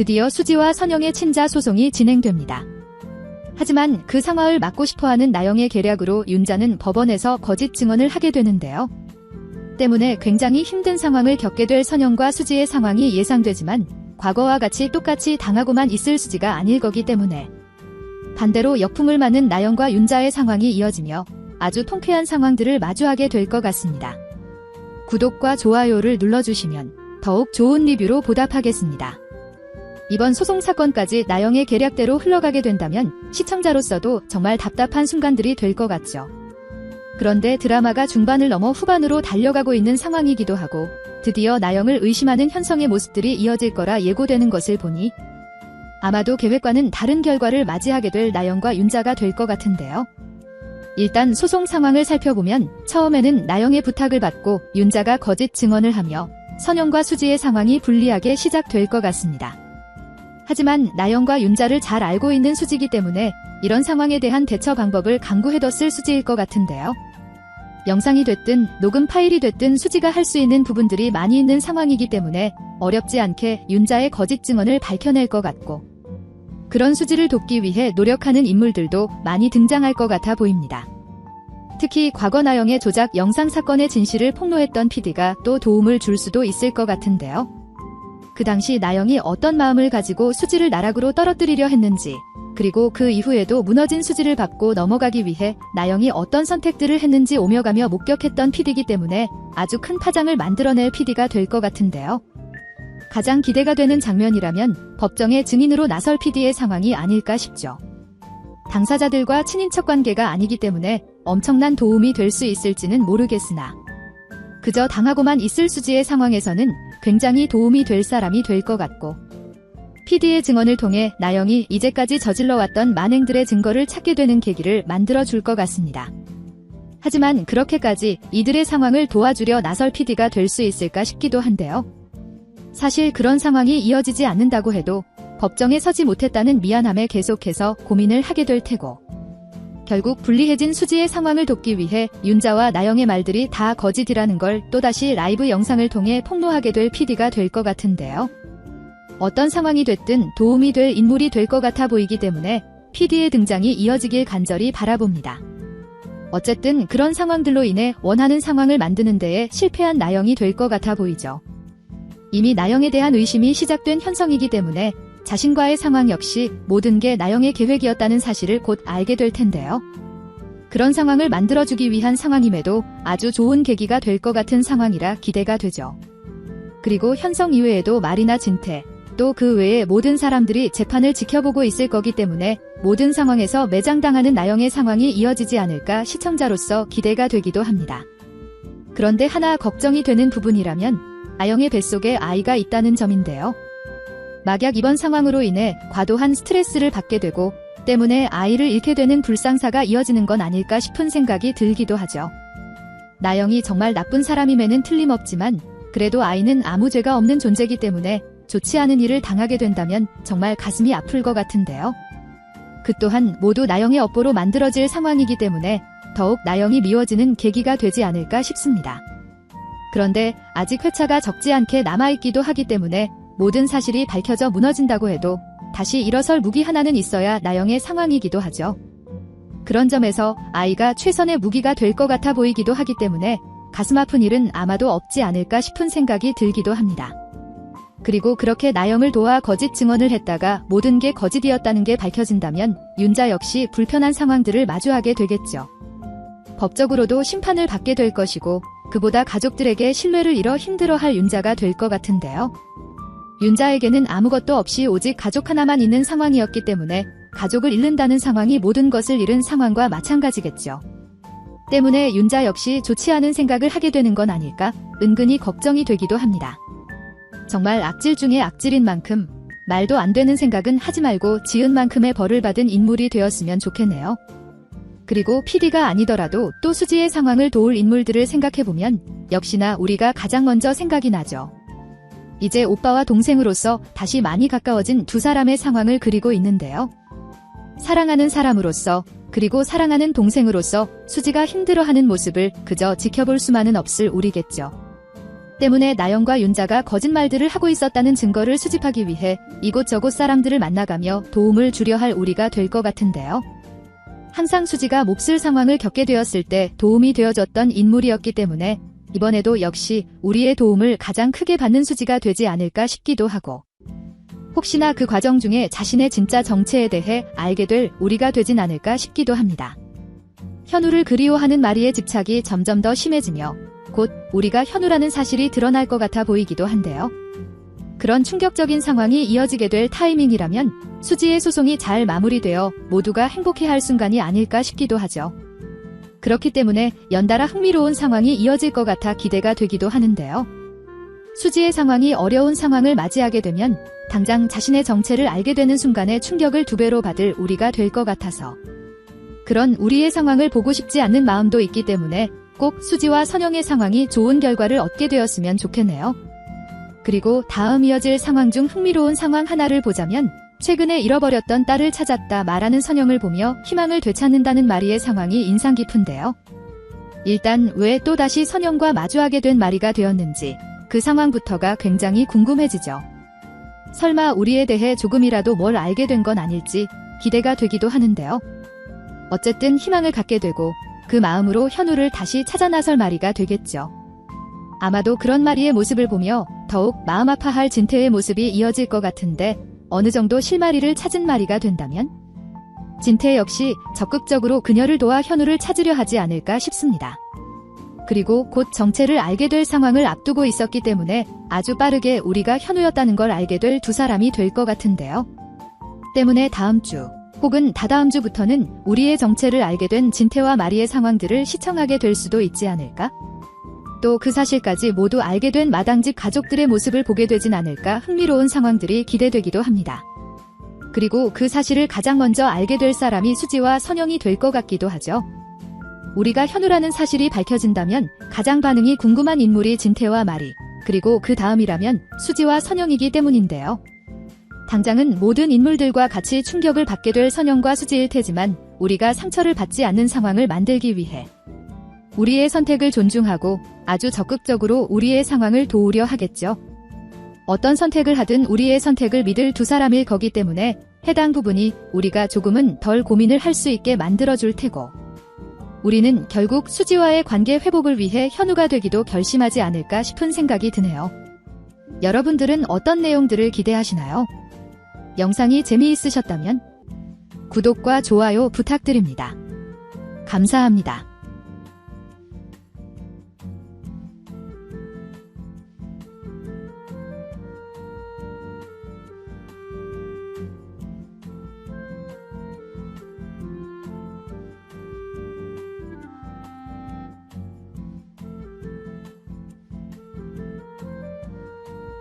드디어 수지와 선영의 친자 소송이 진행됩니다. 하지만 그 상황을 막고 싶어하는 나영의 계략으로 윤자는 법원에서 거짓 증언을 하게 되는데요. 때문에 굉장히 힘든 상황을 겪게 될 선영과 수지의 상황이 예상되지만 과거와 같이 똑같이 당하고만 있을 수지가 아닐 거기 때문에 반대로 역풍을 맞는 나영과 윤자의 상황이 이어지며 아주 통쾌한 상황들을 마주하게 될 것 같습니다. 구독과 좋아요를 눌러주시면 더욱 좋은 리뷰로 보답하겠습니다. 이번 소송 사건까지 나영의 계략대로 흘러가게 된다면 시청자로서도 정말 답답한 순간들이 될 것 같죠. 그런데 드라마가 중반을 넘어 후반으로 달려가고 있는 상황이기도 하고 드디어 나영을 의심하는 현성의 모습들이 이어질 거라 예고되는 것을 보니 아마도 계획과는 다른 결과를 맞이하게 될 나영과 윤자가 될 것 같은데요. 일단 소송 상황을 살펴보면 처음에는 나영의 부탁을 받고 윤자가 거짓 증언을 하며 선영과 수지의 상황이 불리하게 시작될 것 같습니다. 하지만 나영과 윤자를 잘 알고 있는 수지기 때문에 이런 상황에 대한 대처 방법을 강구해뒀을 수지일 것 같은데요. 영상이 됐든 녹음 파일이 됐든 수지가 할 수 있는 부분들이 많이 있는 상황이기 때문에 어렵지 않게 윤자의 거짓 증언을 밝혀낼 것 같고 그런 수지를 돕기 위해 노력하는 인물들도 많이 등장할 것 같아 보입니다. 특히 과거 나영의 조작 영상 사건의 진실을 폭로했던 PD가 또 도움을 줄 수도 있을 것 같은데요. 그 당시 나영이 어떤 마음을 가지고 수지를 나락으로 떨어뜨리려 했는지, 그리고 그 이후에도 무너진 수지를 받고 넘어가기 위해 나영이 어떤 선택들을 했는지 오며가며 목격했던 PD이기 때문에 아주 큰 파장을 만들어낼 PD가 될 것 같은데요. 가장 기대가 되는 장면이라면 법정의 증인으로 나설 PD의 상황이 아닐까 싶죠. 당사자들과 친인척 관계가 아니기 때문에 엄청난 도움이 될 수 있을지는 모르겠으나 그저 당하고만 있을 수지의 상황에서는 굉장히 도움이 될 사람이 될 것 같고 PD의 증언을 통해 나영이 이제까지 저질러왔던 만행들의 증거를 찾게 되는 계기를 만들어 줄 것 같습니다. 하지만 그렇게까지 이들의 상황을 도와주려 나설 PD가 될 수 있을까 싶기도 한데요. 사실 그런 상황이 이어지지 않는다고 해도 법정에 서지 못했다는 미안함에 계속해서 고민을 하게 될 테고 결국 불리해진 수지의 상황을 돕기 위해 윤자와 나영의 말들이 다 거짓이라는 걸 또다시 라이브 영상을 통해 폭로하게 될 PD가 될 것 같은데요. 어떤 상황이 됐든 도움이 될 인물이 될 것 같아 보이기 때문에 PD의 등장이 이어지길 간절히 바라봅니다. 어쨌든 그런 상황들로 인해 원하는 상황을 만드는 데에 실패한 나영이 될 것 같아 보이죠. 이미 나영에 대한 의심이 시작된 현성이기 때문에 자신과의 상황 역시 모든 게 나영의 계획이었다는 사실을 곧 알게 될 텐데요. 그런 상황을 만들어주기 위한 상황임에도 아주 좋은 계기가 될 것 같은 상황이라 기대가 되죠. 그리고 현성 이외에도 말이나 진태, 또 그 외의 모든 사람들이 재판을 지켜보고 있을 거기 때문에 모든 상황에서 매장당하는 나영의 상황이 이어지지 않을까 시청자로서 기대가 되기도 합니다. 그런데 하나 걱정이 되는 부분이라면 아영의 뱃속에 아이가 있다는 점인데요. 막약 이번 상황으로 인해 과도한 스트레스를 받게 되고 때문에 아이를 잃게 되는 불상사가 이어지는 건 아닐까 싶은 생각이 들기도 하죠. 나영이 정말 나쁜 사람임에는 틀림없지만 그래도 아이는 아무 죄가 없는 존재이기 때문에 좋지 않은 일을 당하게 된다면 정말 가슴이 아플 것 같은데요. 그 또한 모두 나영의 업보로 만들어질 상황이기 때문에 더욱 나영이 미워지는 계기가 되지 않을까 싶습니다. 그런데 아직 회차가 적지 않게 남아있기도 하기 때문에 모든 사실이 밝혀져 무너진다고 해도 다시 일어설 무기 하나는 있어야 나영의 상황이기도 하죠. 그런 점에서 아이가 최선의 무기가 될 것 같아 보이기도 하기 때문에 가슴 아픈 일은 아마도 없지 않을까 싶은 생각이 들기도 합니다. 그리고 그렇게 나영을 도와 거짓 증언을 했다가 모든 게 거짓이었다는 게 밝혀진다면 윤자 역시 불편한 상황들을 마주하게 되겠죠. 법적으로도 심판을 받게 될 것이고 그보다 가족들에게 신뢰를 잃어 힘들어할 윤자가 될 것 같은데요. 윤자에게는 아무것도 없이 오직 가족 하나만 있는 상황이었기 때문에 가족을 잃는다는 상황이 모든 것을 잃은 상황과 마찬가지겠죠. 때문에 윤자 역시 좋지 않은 생각을 하게 되는 건 아닐까 은근히 걱정이 되기도 합니다. 정말 악질 중에 악질인 만큼 말도 안 되는 생각은 하지 말고 지은 만큼의 벌을 받은 인물이 되었으면 좋겠네요. 그리고 PD가 아니더라도 또 수지의 상황을 도울 인물들을 생각해보면 역시나 우리가 가장 먼저 생각이 나죠. 이제 오빠와 동생으로서 다시 많이 가까워진 두 사람의 상황을 그리고 있는데요. 사랑하는 사람으로서 그리고 사랑하는 동생으로서 수지가 힘들어하는 모습을 그저 지켜볼 수만은 없을 우리겠죠. 때문에 나영과 윤자가 거짓말들을 하고 있었다는 증거를 수집하기 위해 이곳저곳 사람들을 만나가며 도움을 주려 할 우리가 될 것 같은데요. 항상 수지가 몹쓸 상황을 겪게 되었을 때 도움이 되어줬던 인물이었기 때문에 이번에도 역시 우리의 도움을 가장 크게 받는 수지가 되지 않을까 싶기도 하고 혹시나 그 과정 중에 자신의 진짜 정체에 대해 알게 될 우리가 되진 않을까 싶기도 합니다. 현우를 그리워하는 마리의 집착이 점점 더 심해지며 곧 우리가 현우라는 사실이 드러날 것 같아 보이기도 한데요. 그런 충격적인 상황이 이어지게 될 타이밍이라면 수지의 소송이 잘 마무리되어 모두가 행복해할 순간이 아닐까 싶기도 하죠. 그렇기 때문에 연달아 흥미로운 상황이 이어질 것 같아 기대가 되기도 하는데요. 수지의 상황이 어려운 상황을 맞이하게 되면 당장 자신의 정체를 알게 되는 순간에 충격을 두 배로 받을 우리가 될 것 같아서 그런 우리의 상황을 보고 싶지 않는 마음도 있기 때문에 꼭 수지와 선영의 상황이 좋은 결과를 얻게 되었으면 좋겠네요. 그리고 다음 이어질 상황 중 흥미로운 상황 하나를 보자면 최근에 잃어버렸던 딸을 찾았다 말하는 선영을 보며 희망을 되찾는다는 마리의 상황이 인상 깊은데요. 일단 왜 또다시 선영과 마주하게 된 마리가 되었는지 그 상황부터가 굉장히 궁금해지죠. 설마 우리에 대해 조금이라도 뭘 알게 된 건 아닐지 기대가 되기도 하는데요. 어쨌든 희망을 갖게 되고 그 마음으로 현우를 다시 찾아 나설 마리가 되겠죠. 아마도 그런 마리의 모습을 보며 더욱 마음 아파할 진태의 모습이 이어질 것 같은데 어느 정도 실마리를 찾은 마리가 된다면 진태 역시 적극적으로 그녀를 도와 현우를 찾으려 하지 않을까 싶습니다. 그리고 곧 정체를 알게 될 상황을 앞두고 있었기 때문에 아주 빠르게 우리가 현우였다는 걸 알게 될 두 사람이 될 것 같은데요. 때문에 다음 주 혹은 다다음 주부터는 우리의 정체를 알게 된 진태와 마리의 상황들을 시청하게 될 수도 있지 않을까? 또 그 사실까지 모두 알게 된 마당집 가족들의 모습을 보게 되진 않을까 흥미로운 상황들이 기대되기도 합니다. 그리고 그 사실을 가장 먼저 알게 될 사람이 수지와 선영이 될 것 같기도 하죠. 우리가 현우라는 사실이 밝혀진다면 가장 반응이 궁금한 인물이 진태와 마리, 그리고 그 다음이라면 수지와 선영이기 때문인데요. 당장은 모든 인물들과 같이 충격을 받게 될 선영과 수지일 테지만 우리가 상처를 받지 않는 상황을 만들기 위해 우리의 선택을 존중하고 아주 적극적으로 우리의 상황을 도우려 하겠죠. 어떤 선택을 하든 우리의 선택을 믿을 두 사람일 거기 때문에 해당 부분이 우리가 조금은 덜 고민을 할 수 있게 만들어줄 테고 우리는 결국 수지와의 관계 회복을 위해 현우가 되기도 결심하지 않을까 싶은 생각이 드네요. 여러분들은 어떤 내용들을 기대하시나요? 영상이 재미있으셨다면 구독과 좋아요 부탁드립니다. 감사합니다.